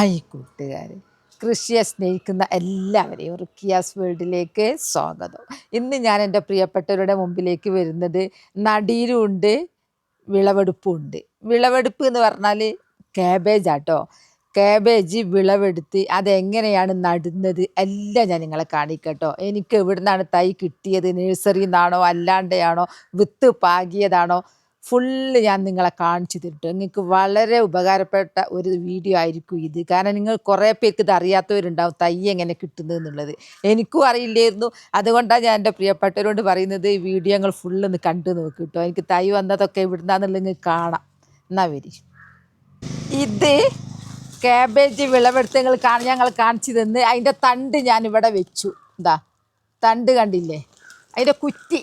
Hi കൂട്ടുകാർ കൃഷിയെ സ്നേഹിക്കുന്ന എല്ലാവരെയും റുക്കിയാസ് വേൾഡിലേക്ക് സ്വാഗതം. ഇന്ന് ഞാൻ എന്റെ പ്രിയപ്പെട്ടവരുടെ മുമ്പിലേക്ക് വരുന്നത് നടീലുണ്ട് വിളവെടുപ്പുണ്ട്. വിളവെടുപ്പ് എന്ന് പറഞ്ഞാൽ ക്യാബേജ് ആട്ടോ ക്യാബേജ് വിളവെടുത്ത് അതെങ്ങനെയാണ് നടുന്നത് എല്ലാം ഞാൻ നിങ്ങളെ കാണിക്കട്ടോ. എനിക്ക് എവിടുന്നാണ് തൈ കിട്ടിയത് നഴ്സറിയിൽ നിന്നാണോ അല്ലാണ്ടെയാണോ വിത്ത് പാകിയതാണോ ഫുള്ള് ഞാൻ നിങ്ങളെ കാണിച്ചു തരുട്ടോ. നിങ്ങൾക്ക് വളരെ ഉപകാരപ്പെട്ട ഒരു വീഡിയോ ആയിരിക്കും ഇത്. കാരണം നിങ്ങൾ കുറേ പേർക്ക് ഇത് അറിയാത്തവരുണ്ടാവും തൈ എങ്ങനെ കിട്ടുന്നത് എന്നുള്ളത്. എനിക്കും അറിയില്ലായിരുന്നു. അതുകൊണ്ടാണ് ഞാൻ എന്റെ പ്രിയപ്പെട്ടവരോട് പറയുന്നത് ഈ വീഡിയോ ഞങ്ങൾ ഫുള്ള് ഒന്ന് കണ്ടു നോക്കി കേട്ടോ. എനിക്ക് തൈ വന്നതൊക്കെ ഇവിടുന്നാന്നുള്ളത് നിങ്ങൾക്ക് കാണാം. എന്നാ വരി. ഇത് കാബേജ് വിളവെടുത്ത് നിങ്ങൾ കാണാൻ ഞങ്ങൾ കാണിച്ചു തന്ന്. അതിന്റെ തണ്ട് ഞാൻ ഇവിടെ വെച്ചു. എന്താ തണ്ട് കണ്ടില്ലേ? അതിന്റെ കുറ്റി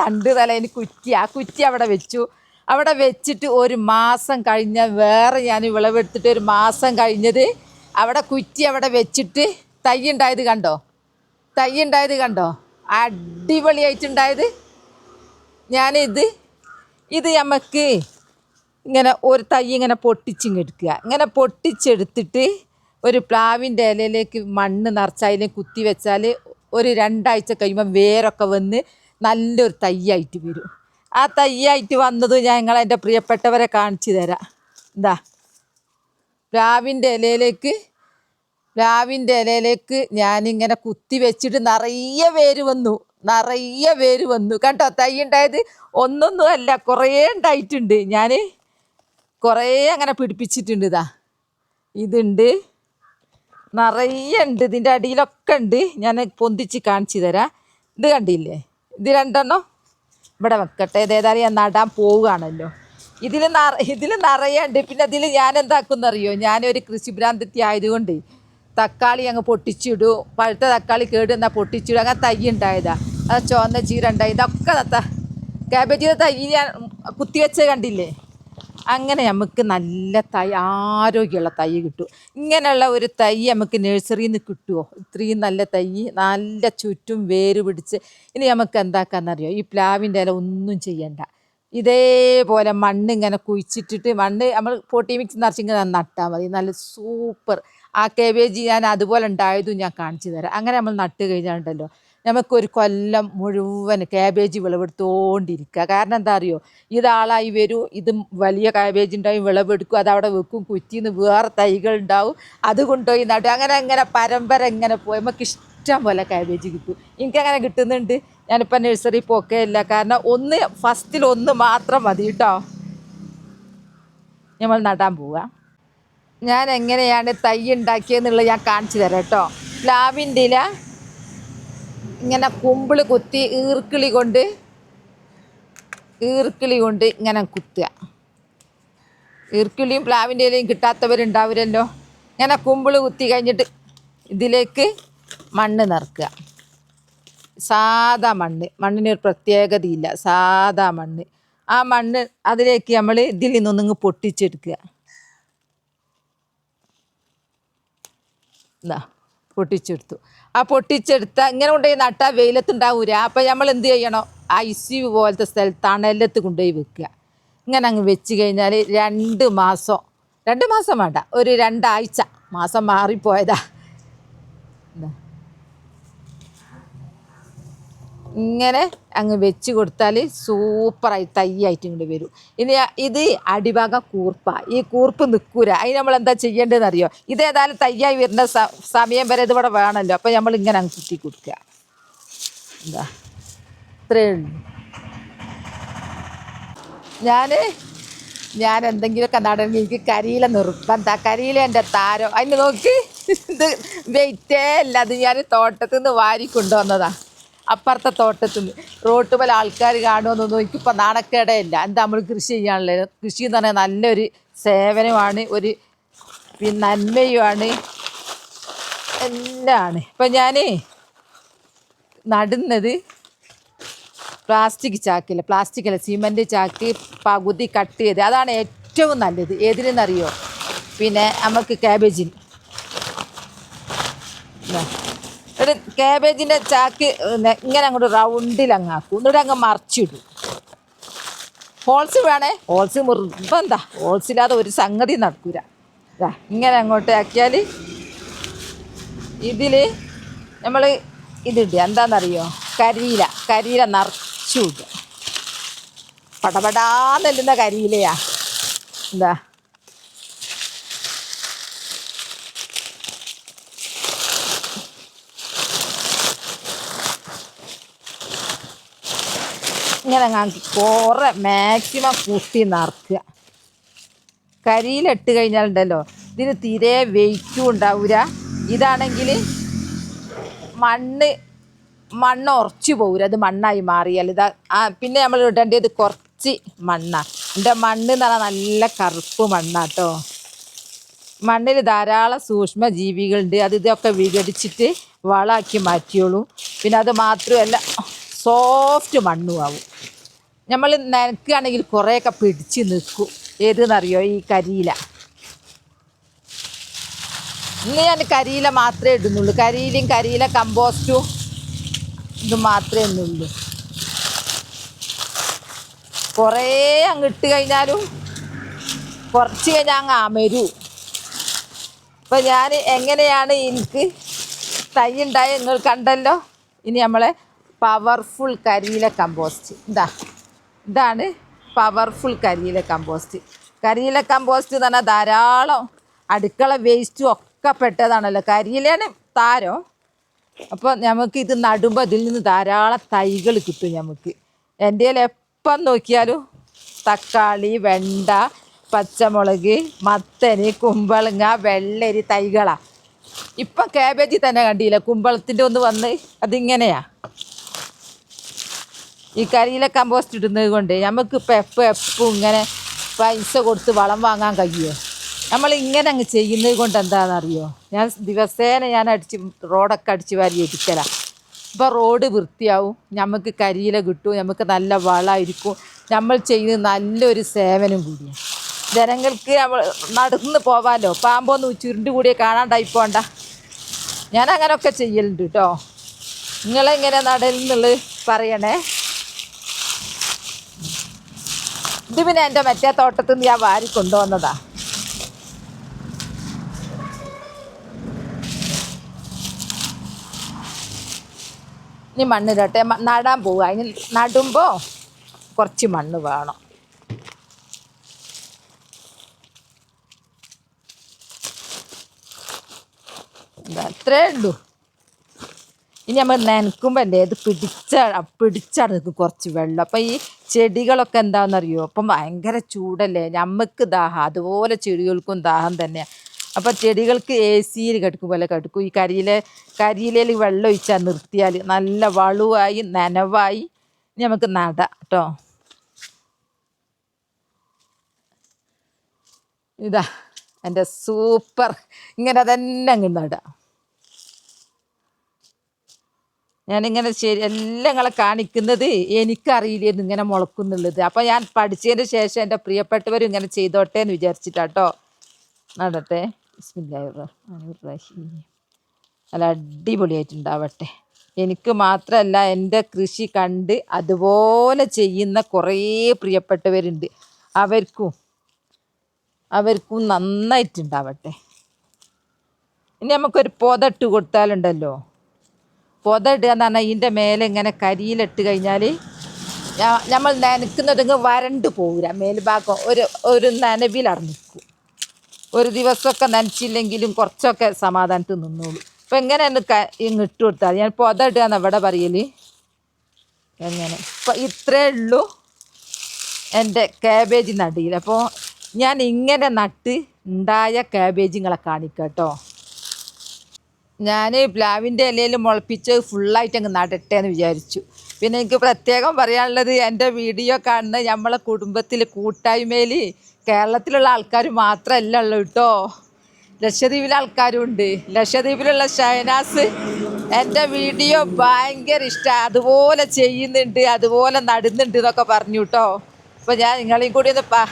തണ്ട് തലേന് കുറ്റി. ആ കുറ്റി അവിടെ വെച്ചു. അവിടെ വെച്ചിട്ട് ഒരു മാസം കഴിഞ്ഞ വേറെ ഞാൻ വിളവെടുത്തിട്ട് ഒരു മാസം കഴിഞ്ഞത് അവിടെ കുറ്റി അവിടെ വെച്ചിട്ട് തൈ ഉണ്ടായത് കണ്ടോ? തൈ ഉണ്ടായത് കണ്ടോ? അടിപൊളിയായിട്ടുണ്ടായത്. ഞാനിത് ഇത് നമുക്ക് ഇങ്ങനെ ഒരു തൈ ഇങ്ങനെ പൊട്ടിച്ചിങ്ങെടുക്കുക ഇങ്ങനെ പൊട്ടിച്ചെടുത്തിട്ട് ഒരു പ്ലാവിന്റെ ഇലയിലേക്ക് മണ്ണ് നിറച്ച് അതിനെ കുത്തി വെച്ചാൽ ഒരു രണ്ടാഴ്ച കഴിയുമ്പോൾ വേരൊക്കെ വന്ന് നല്ലൊരു തൈയായിട്ട് വരും. ആ തയ്യായിട്ട് വന്നത് ഞാൻ നിങ്ങൾ എന്റെ പ്രിയപ്പെട്ടവരെ കാണിച്ചു തരാം. എന്താ പ്ലാവിന്റെ ഇലയിലേക്ക് പ്ലാവിന്റെ ഇലയിലേക്ക് ഞാനിങ്ങനെ കുത്തി വെച്ചിട്ട് നിറയെ പേര് വന്നു. നിറയെ പേര് വന്നു. കണ്ടോ തൈ ഉണ്ടായത്? ഒന്നൊന്നും അല്ല കുറേ ഉണ്ടായിട്ടുണ്ട്. ഞാൻ കുറേ അങ്ങനെ പിടിപ്പിച്ചിട്ടുണ്ട് ഇതാ. ഇതുണ്ട്. നിറയെ ഉണ്ട്. ഇതിന്റെ അടിയിലൊക്കെ ഉണ്ട്. ഞാൻ പൊന്തിച്ച് കാണിച്ചു തരാം. ഇത് കണ്ടില്ലേ? ഇത് രണ്ടെണ്ണം. ഇവിടെ വെക്കട്ടെ. ഇതേതായാലും ഞാൻ നടാൻ പോവുകയാണല്ലോ. ഇതിൽ നിറ ഇതിൽ നിറയുണ്ട്. പിന്നെ ഇതിൽ ഞാൻ എന്താക്കുന്നറിയോ ഞാനൊരു കൃഷിഭ്രാന്തത്തി ആയതുകൊണ്ട് തക്കാളി അങ്ങ് പൊട്ടിച്ചിടും. പഴുത്ത തക്കാളി കേട് എന്നാൽ പൊട്ടിച്ചിടും. അങ്ങനെ തൈ ഉണ്ടായതാ. അത് ചുവന്ന ചീര ഉണ്ടായി ഇതൊക്കെ തൈ ഞാൻ കുത്തിവെച്ച് കണ്ടില്ലേ? അങ്ങനെ നമുക്ക് നല്ല തൈ ആരോഗ്യമുള്ള തൈ കിട്ടും. ഇങ്ങനെയുള്ള ഒരു തൈ നമുക്ക് നഴ്സറിയിൽ നിന്ന് കിട്ടുമോ ഇത്രയും നല്ല തൈ നല്ല ചുറ്റും വേര് പിടിച്ച് ഇനി നമുക്ക് എന്താക്കാന്നറിയോ? ഈ പ്ലാവിന്റെ ഇല ഒന്നും ചെയ്യണ്ട. ഇതേപോലെ മണ്ണ് ഇങ്ങനെ കുഴിച്ചിട്ടിട്ട് മണ്ണ് നമ്മൾ പൊട്ടി മിക്സ് നിറച്ചിങ്ങനെ നട്ടാൽ മതി. നല്ല സൂപ്പർ ആ കേബേജ് ഞാൻ അതുപോലെ ഉണ്ടായതും ഞാൻ കാണിച്ചു തരാം. അങ്ങനെ നമ്മൾ നട്ട് കഴിഞ്ഞാലുണ്ടല്ലോ. നമുക്കൊരു കൊല്ലം മുഴുവൻ കാബേജ് വിളവെടുത്തോണ്ടിരിക്കുക. കാരണം എന്താ അറിയോ? ഇതാളായി വരും ഇത് വലിയ കാബേജ് ഉണ്ടാവും വിളവെടുക്കും അതവിടെ വെക്കും കുറ്റിന്ന് വേറെ തൈകൾ ഉണ്ടാവും അത് കൊണ്ടുപോയി നടും അങ്ങനെ അങ്ങനെ പരമ്പര ഇങ്ങനെ പോയി. നമുക്ക് ഇഷ്ടം പോലെ കാബേജ് കിട്ടും. എനിക്കങ്ങനെ കിട്ടുന്നുണ്ട്. ഞാനിപ്പോൾ നഴ്സറി പോക്കേയില്ല. കാരണം ഒന്ന് ഫസ്റ്റിൽ ഒന്ന് മാത്രം മതി കേട്ടോ. നമ്മൾ നടാൻ പോവാം. ഞാൻ എങ്ങനെയാണ് തൈ ഉണ്ടാക്കിയെന്നുള്ളത് ഞാൻ കാണിച്ചു തരാം കേട്ടോ. ലാവിന്റെ ഇല ഇങ്ങനെ കുമ്പിൾ കുത്തി ഈർക്കിളി കൊണ്ട് ഈർക്കിളി കൊണ്ട് ഇങ്ങനെ കുത്തുക. ഈർക്കിളിയും പ്ലാവിന്റെ ഇലയും കിട്ടാത്തവരുണ്ടാവില്ലല്ലോ. ഇങ്ങനെ കുമ്പിൾ കുത്തി കഴിഞ്ഞിട്ട് ഇതിലേക്ക് മണ്ണ് നിറക്കുക. സാധാ മണ്ണ് മണ്ണിനൊരു പ്രത്യേകതയില്ല സാധാ മണ്ണ്. ആ മണ്ണ് അതിലേക്ക് നമ്മൾ ഇതിൽ നിന്നൊന്നിങ്ങ് പൊട്ടിച്ചെടുക്കുക. ഇതാ പൊട്ടിച്ചെടുത്തു. ആ പൊട്ടിച്ചെടുത്ത ഇങ്ങനെ കൊണ്ടുപോയി നട്ടാൽ വെയിലത്തുണ്ടാവൂല. അപ്പം നമ്മൾ എന്ത് ചെയ്യണോ? ഐസ് യു പോലത്തെ സ്ഥലത്ത് തണലത്ത് കൊണ്ടുപോയി വെക്കുക. ഇങ്ങനെ അങ്ങ് വെച്ച് കഴിഞ്ഞാൽ രണ്ട് മാസം രണ്ട് മാസം വേണ്ട ഒരു രണ്ടാഴ്ച മാസം മാറിപ്പോയതാ. ഇതാ. ഇങ്ങനെ അങ്ങ് വെച്ച് കൊടുത്താൽ സൂപ്പറായി തയ്യായിട്ട് ഇങ്ങോട്ട് വരും. ഇനി ഇത് അടിഭാഗം കൂർപ്പ. ഈ കൂർപ്പ് നിൽക്കൂല അതിന് നമ്മൾ എന്താ ചെയ്യേണ്ടതെന്ന് അറിയോ ഇത് ഏതായാലും തയ്യായി വരുന്ന സമയം വരെ ഇതിവിടെ വേണമല്ലോ. അപ്പോൾ നമ്മൾ ഇങ്ങനെ അങ്ങ് കുത്തി കൊടുക്കുക. എന്താ? ഇത്രയേ ഉള്ളൂ. ഞാൻ ഞാൻ എന്തെങ്കിലുമൊക്കെ നടണമെങ്കിൽ എനിക്ക് കരിയില നിർബന്ധ. കരിയില എന്റെ താരം. അതിന് നോക്കി. ഇത് വെയിറ്റേ അല്ല. അത് ഞാൻ തോട്ടത്തിൽ നിന്ന് വാരി കൊണ്ടുവന്നതാ. അപ്പുറത്തെ തോട്ടത്തിൽ റോട്ട് പോലെ ആൾക്കാർ കാണുമെന്നൊന്നും എനിക്കിപ്പോൾ നാണക്കേടയില്ല. എന്താ നമ്മൾ കൃഷി ചെയ്യാനുള്ളത്? കൃഷി എന്ന് പറഞ്ഞാൽ നല്ലൊരു സേവനമാണ് ഒരു പിന്നെ നന്മയുമാണ്. എല്ലാമാണ്. ഇപ്പം ഞാൻ നടുന്നത് പ്ലാസ്റ്റിക് ചാക്കില്ല പ്ലാസ്റ്റിക് അല്ല സിമന്റ് ചാക്ക് പകുതി കട്ട് ചെയ്ത് അതാണ് ഏറ്റവും നല്ലത്. ഏതിനെന്നറിയോ പിന്നെ നമുക്ക് ക്യാബേജിന് ഒരു ക്യാബേജിന്റെ ചാക്ക് ഇങ്ങനെ അങ്ങോട്ട് റൗണ്ടിൽ അങ്ങാക്കും എന്നിട്ട് അങ്ങ് മറിച്ചിടും. ഹോൾസ് വേണേ? ഹോൾസ് നിർബന്ധ. ഹോൾസില്ലാതെ ഒരു സംഗതി നടക്കൂല. ഇങ്ങനെ അങ്ങോട്ട് ആക്കിയാൽ ഇതിൽ നമ്മൾ ഇതിടുക. എന്താണെന്നറിയോ കരിയില. കരിയില നിറച്ചു ഇടുക. പടപടാന്നെല്ലുന്ന കരിയിലയാ. എന്താ ഇങ്ങനെ കാണിച്ച് കുറേ മാക്സിമം കുത്തി നിറക്കുക കരിയിലിട്ട് കഴിഞ്ഞാലുണ്ടല്ലോ ഇതിന് തീരെ വെയിറ്റും ഉണ്ടാവില്ല ഇതാണെങ്കിൽ മണ്ണ് മണ്ണ് ഉറച്ചു പോകൂല അത് മണ്ണായി മാറിയാൽ ഇതാ പിന്നെ നമ്മൾ ഇടേണ്ടത് കുറച്ച് മണ്ണാണ് എന്റെ മണ്ണ് എന്ന് പറഞ്ഞാൽ നല്ല കറുപ്പ് മണ്ണാട്ടോ മണ്ണിൽ ധാരാളം സൂക്ഷ്മ ജീവികളുണ്ട് അത് ഇതൊക്കെ വിഘടിച്ചിട്ട് വളമാക്കി മാറ്റിയോളൂ. പിന്നെ അത് മാത്രമല്ല സോഫ്റ്റ് മണ്ണും ആവും. നമ്മൾ നനക്കുകയാണെങ്കിൽ കുറേയൊക്കെ പിടിച്ച് നിൽക്കും. ഏതെന്നറിയോ ഈ കരിയില? ഇന്ന് ഞാൻ കരിയില മാത്രമേ ഇടുന്നുള്ളൂ. കരിയിലും കരിയില കമ്പോസ്റ്റും ഇത് മാത്രമേ ഇന്നുള്ളൂ കുറേ അങ്ങ് ഇട്ട് കഴിഞ്ഞാലും കുറച്ച് കഴിഞ്ഞാൽ അങ്ങ് അമരൂ. അപ്പം ഞാൻ എങ്ങനെയാണ് എനിക്ക് തൈ ഉണ്ടായ നിങ്ങൾ കണ്ടല്ലോ. ഇനി നമ്മളെ പവർഫുൾ കരിയില കമ്പോസ്റ്റ് ഇതാ. ഇതാണ് പവർഫുൾ കരിയില കമ്പോസ്റ്റ് കരിയില കമ്പോസ്റ്റ് എന്ന് പറഞ്ഞാൽ ധാരാളം അടുക്കള വേസ്റ്റും ഒക്കെ പെട്ടതാണല്ലോ. കരിയിലാണ് താരം. അപ്പോൾ നമുക്ക് ഇത് നടുമ്പോൾ ഇതിൽ നിന്ന് ധാരാളം തൈകൾ കിട്ടും നമുക്ക് എന്റെ എപ്പം നോക്കിയാലും തക്കാളി വെണ്ട പച്ചമുളക് മത്തന് കുമ്പളങ്ങ വെള്ളരി തൈകളാണ് ഇപ്പം കാബേജ് തന്നെ കണ്ടില്ല? കുമ്പളത്തിന്റെ ഒന്ന് വന്ന് അതിങ്ങനെയാ. ഈ കരിയില കമ്പോസ്റ്റ് ഇടുന്നത് കൊണ്ട് നമുക്കിപ്പോൾ എപ്പോൾ എപ്പോൾ ഇങ്ങനെ പൈസ കൊടുത്ത് വളം വാങ്ങാൻ കഴിയുമോ നമ്മൾ ഇങ്ങനെ അങ്ങ് ചെയ്യുന്നത് കൊണ്ട് എന്താണെന്നറിയോ? ഞാൻ ദിവസേന ഞാൻ അടിച്ച് റോഡൊക്കെ അടിച്ച് വാരി എടുക്കലാണ് ഇപ്പോൾ റോഡ് വൃത്തിയാവും നമുക്ക് കരിയില കിട്ടും നമുക്ക് നല്ല വളമായിരിക്കും നമ്മൾ ചെയ്യുന്നത് നല്ലൊരു സേവനം കൂടിയാണ് ജനങ്ങൾക്ക് നമ്മൾ നടന്ന് പോവാമല്ലോ പാമ്പോന്ന് ചുരുണ്ട് കൂടിയേ കാണാണ്ടായി പോണ്ട. ഞാൻ അങ്ങനെയൊക്കെ ചെയ്യലുണ്ട് കേട്ടോ നിങ്ങളെങ്ങനെ നടന്നുള്ളത് പറയണേ? ഇത് എന്റെ മറ്റേ തോട്ടത്തിൽ നിന്ന് ഞാൻ വാരി കൊണ്ടുവന്നതാ. ഇനി മണ്ണിരട്ടെ നടാൻ പോവുക. അതിന് നടുമ്പോൾ കുറച്ച് മണ്ണ് വേണം. അത്രേ ഉള്ളൂ. ഇനി നമ്മൾ നനക്കുമ്പോൾ എന്റെ ഇത് പിടിച്ച പിടിച്ചാണ് നിൽക്കും കുറച്ച് വെള്ളം. അപ്പോൾ ഈ ചെടികളൊക്കെ എന്താണെന്നറിയോ അപ്പം ഭയങ്കര ചൂടല്ലേ? നമുക്ക് ദാഹം അതുപോലെ ചെടികൾക്കും ദാഹം തന്നെയാണ് അപ്പോൾ ചെടികൾക്ക് എ സിയിൽ കിടക്കും പോലെ കിടക്കും. ഈ കരിയിലെ കരിയിലയിൽ വെള്ളം ഒഴിച്ചാൽ നിർത്തിയാൽ നല്ല വളുവായി നനവായി നമുക്ക് നട കേട്ടോ ഇതാ എന്റെ സൂപ്പർ. ഇങ്ങനെ തന്നെ അങ്ങ് നടാം. ഞാനിങ്ങനെ ശരി എല്ലാം നിങ്ങളെ കാണിക്കുന്നത് എനിക്കറിയില്ലായിരുന്നു ഇങ്ങനെ മുളക്കുന്നുള്ളത്. അപ്പോൾ ഞാൻ പഠിച്ചതിന് ശേഷം എന്റെ പ്രിയപ്പെട്ടവരും ഇങ്ങനെ ചെയ്തോട്ടെ എന്ന് വിചാരിച്ചിട്ടാട്ടോ നടട്ടെ. നല്ല അടിപൊളിയായിട്ടുണ്ടാവട്ടെ. എനിക്ക് മാത്രമല്ല എന്റെ കൃഷി കണ്ട് അതുപോലെ ചെയ്യുന്ന കുറേ പ്രിയപ്പെട്ടവരുണ്ട്. അവർക്കും അവർക്കും നന്നായിട്ടുണ്ടാവട്ടെ. ഇനി നമുക്കൊരു പൊതട്ട് കൊടുത്താലുണ്ടല്ലോ? പൊത ഇടുക എന്ന് പറഞ്ഞാൽ ഇതിന്റെ മേലെ ഇങ്ങനെ കരിയിലിട്ട് കഴിഞ്ഞാൽ നമ്മൾ നനക്കുന്നതെങ്കിൽ വരണ്ട് പോകില്ല മേൽഭാഗം ഒരു ഒരു നനവിലട നിൽക്കും ഒരു ദിവസമൊക്കെ നനച്ചില്ലെങ്കിലും കുറച്ചൊക്കെ സമാധാനത്തിൽ നിന്നോളൂ. അപ്പം എങ്ങനെ ക ഇട്ട് കൊടുത്താൽ ഞാൻ പൊത ഇടുക എന്ന് ഇവിടെ പറയൽ എങ്ങനെ? അപ്പം ഇത്രേ ഉള്ളൂ എന്റെ കാബേജ് നടിയിൽ അപ്പോൾ ഞാൻ ഇങ്ങനെ നട്ട് ഉണ്ടായ കാബേജുകളെ കാണിക്കാം കേട്ടോ ഞാൻ പ്ലാവിന്റെ ഇലയിൽ മുളപ്പിച്ച് ഫുള്ളായിട്ട് അങ്ങ് നടട്ടെ എന്ന് വിചാരിച്ചു. പിന്നെ എനിക്ക് പ്രത്യേകം പറയാനുള്ളത് എന്റെ വീഡിയോ കാണുന്ന നമ്മളെ കുടുംബത്തിൽ കൂട്ടായ്മയിൽ കേരളത്തിലുള്ള ആൾക്കാർ മാത്രമല്ല ഉള്ളു കേട്ടോ ലക്ഷദ്വീപിലെ ആൾക്കാരും ഉണ്ട് ലക്ഷദ്വീപിലുള്ള ഷൈനാസ് എന്റെ വീഡിയോ ഭയങ്കര ഇഷ്ടമാണ് അതുപോലെ ചെയ്യുന്നുണ്ട് അതുപോലെ നടുന്നുണ്ട് എന്നൊക്കെ പറഞ്ഞു കേട്ടോ അപ്പോൾ ഞാൻ നിങ്ങളെയും കൂടി ഒന്ന്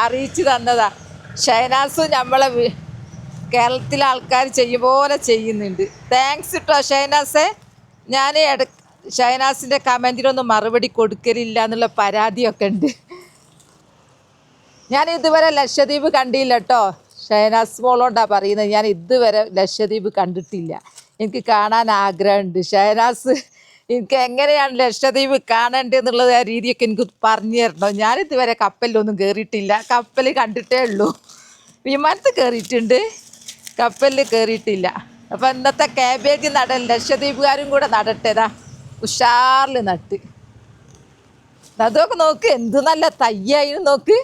അറിയിച്ചു തന്നതാണ് ഷൈനാസ് നമ്മളെ കേരളത്തിലെ ആൾക്കാർ ചെയ്യും പോലെ ചെയ്യുന്നുണ്ട്. താങ്ക്സ് കേട്ടോ ഷൈനാസെ. ഞാൻ ഇട ഷൈനാസിന്റെ കമന്റിനൊന്നും മറുപടി കൊടുക്കലില്ല എന്നുള്ള പരാതിയൊക്കെ ഉണ്ട്. ഞാൻ ഇതുവരെ ലക്ഷദ്വീപ് കണ്ടില്ല കേട്ടോ ഷൈനാസ് മോളോണ്ടാ പറയുന്നത്. ഞാൻ ഇതുവരെ ലക്ഷദ്വീപ് കണ്ടിട്ടില്ല. എനിക്ക് കാണാൻ ആഗ്രഹമുണ്ട്. ഷൈനാസ് എനിക്ക് എങ്ങനെയാണ് ലക്ഷദ്വീപ് കാണേണ്ടതെന്നുള്ളത് ആ രീതിയൊക്കെ എനിക്ക് പറഞ്ഞു തരണം? ഞാനിതുവരെ കപ്പലിലൊന്നും കയറിയിട്ടില്ല കപ്പൽ കണ്ടിട്ടേ ഉള്ളൂ. വിമാനത്ത് കയറിയിട്ടുണ്ട് കപ്പലിൽ കയറിയിട്ടില്ല അപ്പം ഇന്നത്തെ കാബേജ് നടൽ ലക്ഷദ്വീപുകാരും കൂടെ നടട്ടേതാ ഉഷാറിൽ നട്ട്. അതൊക്കെ നോക്ക് എന്ത് നല്ല തയ്യായി നോക്ക്.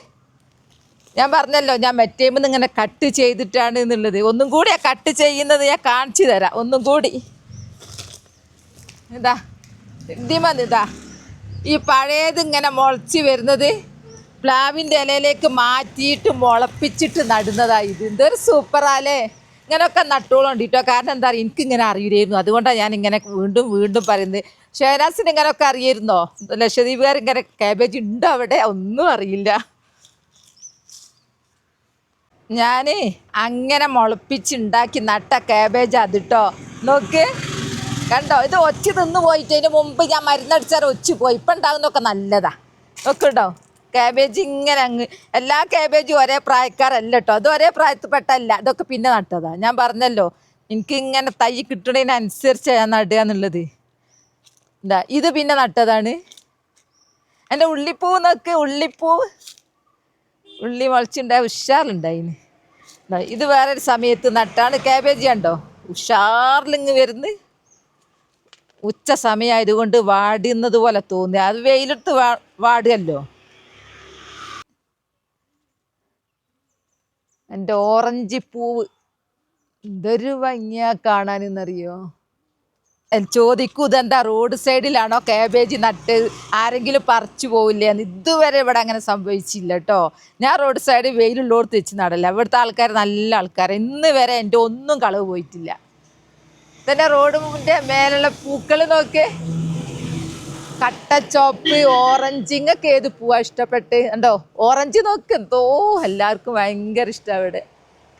ഞാൻ പറഞ്ഞല്ലോ ഞാൻ മറ്റേമെന്ന് ഇങ്ങനെ കട്ട് ചെയ്തിട്ടാണ് എന്നുള്ളത്. ഒന്നും കൂടി ആ കട്ട് ചെയ്യുന്നത് ഞാൻ കാണിച്ചു തരാം ഒന്നും കൂടി. ഇതാ ഇതിമത് ഇതാ ഈ പഴയത് ഇങ്ങനെ മുളച്ച് വരുന്നത് പ്ലാവിന്റെ ഇലയിലേക്ക് മാറ്റിയിട്ട് മുളപ്പിച്ചിട്ട് നടുന്നതാണ് ഇത്. എന്തൊരു സൂപ്പറാലേ ഇങ്ങനെയൊക്കെ നട്ടോളുണ്ട് കേട്ടോ കാരണം എന്താ പറയുക എനിക്കിങ്ങനെ അറിയില്ലായിരുന്നു. അതുകൊണ്ടാണ് ഞാൻ ഇങ്ങനെ വീണ്ടും വീണ്ടും പറയുന്നത്. ഷേനാസിന് ഇങ്ങനെയൊക്കെ അറിയായിരുന്നോ? ലക്ഷദ്വീപുകാർ ഇങ്ങനെ കാബേജ് ഉണ്ടോ അവിടെ? ഒന്നും അറിയില്ല. ഞാൻ അങ്ങനെ മുളപ്പിച്ചുണ്ടാക്കി നട്ട കാബേജ് അതിട്ടോ നോക്ക്. കണ്ടോ? ഇത് ഒച്ച തിന്നു പോയിട്ട് അതിന് മുമ്പ് ഞാൻ മരുന്നടിച്ചാൽ ഒച്ചു പോയി. ഇപ്പം ഉണ്ടാകുന്നൊക്കെ നല്ലതാ. നോക്കുണ്ടോ കാബേജ് ഇങ്ങനെ അങ്ങ് എല്ലാ കാബേജും ഒരേ പ്രായക്കാരല്ല കേട്ടോ അത് ഒരേ പ്രായത്തിൽപ്പെട്ടല്ല. ഇതൊക്കെ പിന്നെ നട്ടതാ. ഞാൻ പറഞ്ഞല്ലോ എനിക്ക് ഇങ്ങനെ തൈ കിട്ടണതിനനുസരിച്ച് ഞാൻ നടുക എന്നുള്ളത്. എന്താ ഇത് പിന്നെ നട്ടതാണ്. എന്റെ ഉള്ളിപ്പൂ നോക്ക് ഉള്ളിപ്പൂ ഉള്ളി മുളച്ചുണ്ടായ ഉഷാറിലുണ്ടായിന്. എന്താ ഇത് വേറൊരു സമയത്ത് നട്ടാണ്. കാബേജ് കണ്ടോ? ഉഷാറിലിങ് വരുന്ന്. ഉച്ച സമയമായതുകൊണ്ട് വാടുന്നത് പോലെ തോന്നി. അത് വെയിലെടുത്ത് വാ വാടുകല്ലോ എന്റെ ഓറഞ്ച് പൂവ്. എന്തൊരു ഭംഗിയാ കാണാനെന്നറിയോ? ചോദിക്കൂ ഇതെന്താ റോഡ് സൈഡിലാണോ കാബേജ് നട്ട് ആരെങ്കിലും പറിച്ചു പോവില്ലേ എന്ന് ഇതുവരെ ഇവിടെ അങ്ങനെ സംഭവിച്ചില്ല കേട്ടോ ഞാൻ റോഡ് സൈഡ് വെയിലുള്ളോടത്ത് വെച്ച് നടല്ല. ഇവിടുത്തെ ആൾക്കാർ നല്ല ആൾക്കാർ ഇന്ന് വരെ എന്റെ ഒന്നും കളവ് പോയിട്ടില്ല. തന്നെ റോഡ് മുമ്പിന്റെ മേലുള്ള പൂക്കൾ നോക്ക്. കട്ടച്ചോപ്പ് ഓറഞ്ച് ഇങ്ങൊക്കെ ഏത് പൂവാ ഇഷ്ടപ്പെട്ട്? ഉണ്ടോ ഓറഞ്ച് നോക്ക്. എന്തോ എല്ലാവർക്കും ഭയങ്കര ഇഷ്ടമാണ് അവിടെ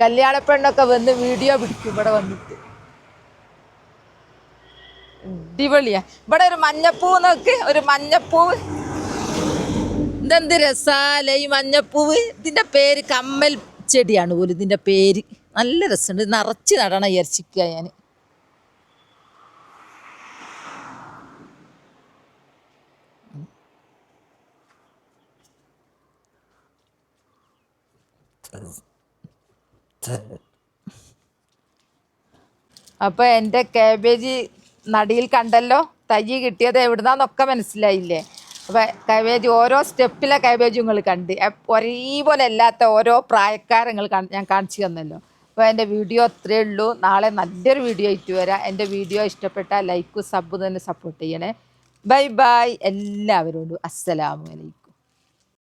കല്യാണ പെണ്ണൊക്കെ വന്ന് വീഡിയോ പിടിക്കും ഇവിടെ വന്നിട്ട്. അടിപൊളിയാ. ഇവിടെ ഒരു മഞ്ഞപ്പൂ നോക്ക്. ഒരു മഞ്ഞപ്പൂവ് ഇതെന്ത് രസാല ഈ മഞ്ഞപ്പൂവ് ഇതിന്റെ പേര് കമ്മൽ ചെടിയാണ് പോലും ഇതിന്റെ പേര്. നല്ല രസമുണ്ട്. നിറച്ച് നടണം വിചാരിച്ചിരിക്കുക ഞാൻ അപ്പോൾ എന്റെ കാബേജ് നടിയിൽ കണ്ടല്ലോ? തൈ കിട്ടിയത് എവിടുന്നാന്നൊക്കെ മനസ്സിലായില്ലേ? അപ്പോൾ കാബേജ് ഓരോ സ്റ്റെപ്പിലെ കാബേജ് നിങ്ങൾ കണ്ട്. ഒരേപോലെ അല്ലാത്ത ഓരോ പ്രായക്കാരങ്ങൾ ഞാൻ കാണിച്ചു തന്നല്ലോ. അപ്പോൾ എന്റെ വീഡിയോ അത്രയേ ഉള്ളൂ. നാളെ നല്ലൊരു വീഡിയോ ആയിട്ട് വരാം. എന്റെ വീഡിയോ ഇഷ്ടപ്പെട്ട ലൈക്കും സബ് തന്നെ സപ്പോർട്ട് ചെയ്യണേ. ബൈ ബൈ എല്ലാവരോടും അസ്സലാമു അലൈക്കും.